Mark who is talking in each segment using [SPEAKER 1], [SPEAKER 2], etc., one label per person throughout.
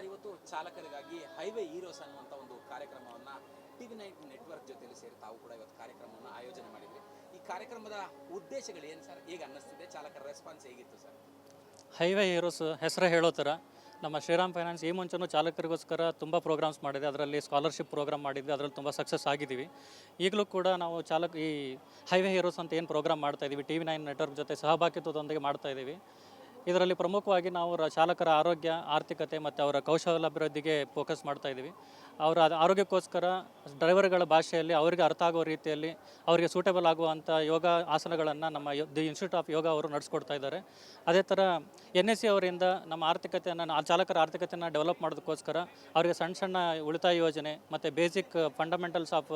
[SPEAKER 1] Sir, ಇವತ್ತು ಚಾಲಕರಿಗಾಗಿ highway heroes ಅನ್ನುವಂಥ ಒಂದು ಕಾರ್ಯಕ್ರಮವನ್ನು ಟಿ ವಿ ನೈನ್ ನೆಟ್ವರ್ಕ್ ಜೊತೆಯಲ್ಲಿ ಸೇರಿ ತಾವು ಕೂಡ ಇವತ್ತು ಕಾರ್ಯಕ್ರಮವನ್ನು ಆಯೋಜನೆ ಮಾಡಿದ್ರಿ. ಈ ಕಾರ್ಯಕ್ರಮದ ಉದ್ದೇಶಗಳು ಏನು ಸರ್? ಹೇಗೆ ಅನ್ನಿಸ್ತಿದೆ? ಚಾಲಕರ ರೆಸ್ಪಾನ್ಸ್ ಹೇಗಿತ್ತು ಸರ್?
[SPEAKER 2] ಹೈವೇ ಹೀರೋಸ್ ಹೆಸರು ಹೇಳೋ ಥರ ನಮ್ಮ ಶ್ರೀರಾಮ್ ಫೈನಾನ್ಸ್ ಈ ಮುಂಚೆನೂ ಚಾಲಕರಿಗೋಸ್ಕರ ತುಂಬ ಪ್ರೋಗ್ರಾಮ್ಸ್ ಮಾಡಿದೆ. ಅದರಲ್ಲಿ ಸ್ಕಾಲರ್ಶಿಪ್ ಪ್ರೋಗ್ರಾಮ್ ಮಾಡಿದ್ವಿ. ಅದರಲ್ಲಿ ತುಂಬ ಸಕ್ಸಸ್ ಆಗಿದ್ದೀವಿ. ಈಗಲೂ ಕೂಡ ನಾವು ಚಾಲಕ ಈ ಹೈವೇ ಹೀರೋಸ್ ಅಂತ ಏನು ಪ್ರೋಗ್ರಾಮ್ ಮಾಡ್ತಾ ಇದ್ದೀವಿ ಟಿ ವಿ ನೈನ್ ನೆಟ್ವರ್ಕ್ ಜೊತೆ ಸಹಭಾಗಿತ್ವದೊಂದಿಗೆ ಮಾಡ್ತಾ ಇದ್ದೀವಿ ಇದರಲ್ಲಿ ಪ್ರಮುಖವಾಗಿ ನಾವು ಚಾಲಕರ ಆರೋಗ್ಯ, ಆರ್ಥಿಕತೆ ಮತ್ತು ಅವರ ಕೌಶಲ್ಯಾಭಿವೃದ್ಧಿಗೆ ಫೋಕಸ್ ಮಾಡ್ತಾ ಇದ್ದೀವಿ. ಅವರ ಆರೋಗ್ಯಕ್ಕೋಸ್ಕರ ಡ್ರೈವರ್ಗಳ ಭಾಷೆಯಲ್ಲಿ ಅವರಿಗೆ ಅರ್ಥ ಆಗೋ ರೀತಿಯಲ್ಲಿ ಅವರಿಗೆ ಸೂಟೇಬಲ್ ಆಗುವಂಥ ಯೋಗ ಆಸನಗಳನ್ನು ನಮ್ಮ ದಿ ಇನ್ಸ್ಟಿಟ್ಯೂಟ್ ಆಫ್ ಯೋಗ ಅವರು ನಡೆಸ್ಕೊಡ್ತಾ ಇದ್ದಾರೆ. ಅದೇ ಥರ ಎನ್ ಎಸ್ ಸಿ ಅವರಿಂದ ನಮ್ಮ ಆರ್ಥಿಕತೆಯನ್ನು ಚಾಲಕರ ಆರ್ಥಿಕತೆಯನ್ನು ಡೆವಲಪ್ ಮಾಡೋದಕ್ಕೋಸ್ಕರ ಅವರಿಗೆ ಸಣ್ಣ ಸಣ್ಣ ಉಳಿತಾಯ ಯೋಜನೆ ಮತ್ತು ಬೇಸಿಕ್ ಫಂಡಮೆಂಟಲ್ಸ್ ಆಫ್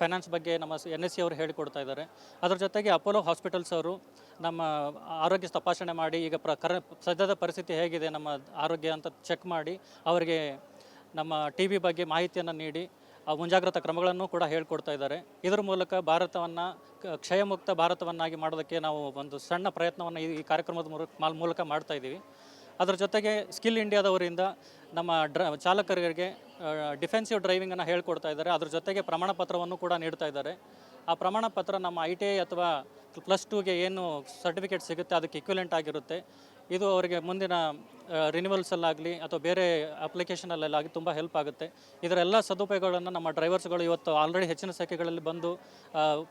[SPEAKER 2] ಫೈನಾನ್ಸ್ ಬಗ್ಗೆ ನಮ್ಮ ಎನ್ ಎಸ್ ಸಿ ಅವರು ಹೇಳಿಕೊಡ್ತಾ ಇದ್ದಾರೆ. ಅದರ ಜೊತೆಗೆ ಅಪೋಲೋ ಹಾಸ್ಪಿಟಲ್ಸ್ ಅವರು ನಮ್ಮ ಆರೋಗ್ಯ ತಪಾಸಣೆ ಮಾಡಿ, ಈಗ ಪ್ರ, ಕರ, ಸದ್ಯದ ಪರಿಸ್ಥಿತಿ ಹೇಗಿದೆ, ನಮ್ಮ ಆರೋಗ್ಯ ಅಂತ ಚೆಕ್ ಮಾಡಿ, ಅವರಿಗೆ ನಮ್ಮ ಟಿ ಬಿ ಬಗ್ಗೆ ಮಾಹಿತಿಯನ್ನು ನೀಡಿ, ಆ ಮುಂಜಾಗ್ರತಾ ಕ್ರಮಗಳನ್ನು ಕೂಡ ಹೇಳ್ಕೊಡ್ತಾ ಇದ್ದಾರೆ. ಇದರ ಮೂಲಕ ಭಾರತವನ್ನು ಕ್ಷಯಮುಕ್ತ ಭಾರತವನ್ನಾಗಿ ಮಾಡೋದಕ್ಕೆ ನಾವು ಒಂದು ಸಣ್ಣ ಪ್ರಯತ್ನವನ್ನು ಈ ಕಾರ್ಯಕ್ರಮದ ಮೂಲಕ ಮಾಲ್- ಮೂಲಕ ಮಾಡ್ತಾ ಇದ್ದೀವಿ. ಅದರ ಜೊತೆಗೆ ಸ್ಕಿಲ್ ಇಂಡಿಯಾದವರಿಂದ ನಮ್ಮ ಡ್ರ, ಚಾಲಕರಿಗೆ ಡಿಫೆನ್ಸಿವ್ ಡ್ರೈವಿಂಗನ್ನು ಹೇಳ್ಕೊಡ್ತಾ ಇದ್ದಾರೆ. ಅದ್ರ ಜೊತೆಗೆ ಪ್ರಮಾಣ ಪತ್ರವನ್ನು ಕೂಡ ನೀಡ್ತಾ ಇದ್ದಾರೆ. ಆ ಪ್ರಮಾಣ ಪತ್ರ ನಮ್ಮ ಐ ಟಿ ಐ ಅಥವಾ ಪ್ಲಸ್ ಟೂಗೆ ಏನು ಸರ್ಟಿಫಿಕೇಟ್ ಸಿಗುತ್ತೆ ಅದಕ್ಕೆ ಇಕ್ವಿಲೆಂಟ್ ಆಗಿರುತ್ತೆ. ಇದು ಅವರಿಗೆ ಮುಂದಿನ ರಿನಿವಲ್ಸಲ್ಲಾಗಲಿ ಅಥವಾ ಬೇರೆ ಅಪ್ಲಿಕೇಶನಲ್ಲಾಗಲಿ ತುಂಬ ಹೆಲ್ಪ್ ಆಗುತ್ತೆ. ಇದರ ಎಲ್ಲ ಸದುಪಯೋಗಗಳನ್ನು ನಮ್ಮ ಡ್ರೈವರ್ಸ್ಗಳು ಇವತ್ತು ಆಲ್ರೆಡಿ ಹೆಚ್ಚಿನ ಸಂಖ್ಯೆಗಳಲ್ಲಿ ಬಂದು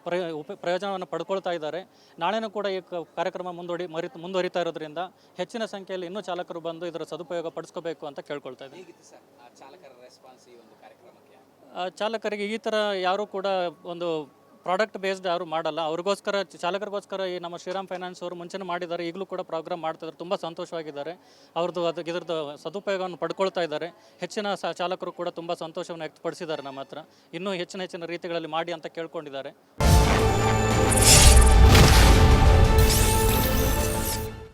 [SPEAKER 2] ಪ್ರಯೋ ಪ್ರಯೋಜನವನ್ನು ಪಡ್ಕೊಳ್ತಾ ಇದ್ದಾರೆ. ನಾಳೆನೂ ಕೂಡ ಈ ಕ- ಕಾರ್ಯಕ್ರಮ ಮುಂದೂಡಿ ಮರಿ ಮುಂದುವರಿತಾ ಇರೋದ್ರಿಂದ ಹೆಚ್ಚಿನ ಸಂಖ್ಯೆಯಲ್ಲಿ ಇನ್ನೂ ಚಾಲಕರು ಬಂದು ಇದರ ಸದುಪಯೋಗ ಪಡಿಸ್ಕೋಬೇಕು ಅಂತ ಕೇಳ್ಕೊಳ್ತಾ ಇದ್ದೀನಿ.
[SPEAKER 1] ಸರ್ ಚಾಲಕರ ರೆಸ್ಪಾನ್ಸ್ ಈ ಒಂದು ಕಾರ್ಯಕ್ರಮಕ್ಕೆ?
[SPEAKER 2] ಚಾಲಕರಿಗೆ ಈ ಥರ ಯಾರೂ ಕೂಡ ಒಂದು ಪ್ರಾಡಕ್ಟ್ ಬೇಸ್ಡ್ ಯಾರು ಮಾಡಲ್ಲ. ಅವ್ರಿಗೋಸ್ಕರ ಚಾಲಕರಿಗೋಸ್ಕರ ಈ ನಮ್ಮ ಶ್ರೀರಾಮ್ ಫೈನಾನ್ಸ್ ಅವರು ಮುಂಚೆನೇ ಮಾಡಿದ್ದಾರೆ. ಈಗಲೂ ಕೂಡ ಪ್ರೋಗ್ರಾಮ್ ಮಾಡ್ತಿದ್ದಾರೆ ತುಂಬ ಸಂತೋಷವಾಗಿದ್ದಾರೆ. ಅವ್ರದ್ದು ಅದು ಇದ್ರದ್ದು ಸದುಪಯೋಗವನ್ನು ಪಡ್ಕೊಳ್ತಾ ಇದ್ದಾರೆ. ಹೆಚ್ಚಿನ ಚಾಲಕರು ಕೂಡ ತುಂಬ ಸಂತೋಷವನ್ನು ವ್ಯಕ್ತಪಡಿಸಿದ್ದಾರೆ ನಮ್ಮ ಹತ್ರ. ಇನ್ನೂ ಹೆಚ್ಚಿನ ಹೆಚ್ಚಿನ ರೀತಿಗಳಲ್ಲಿ ಮಾಡಿ ಅಂತ ಕೇಳ್ಕೊಂಡಿದ್ದಾರೆ.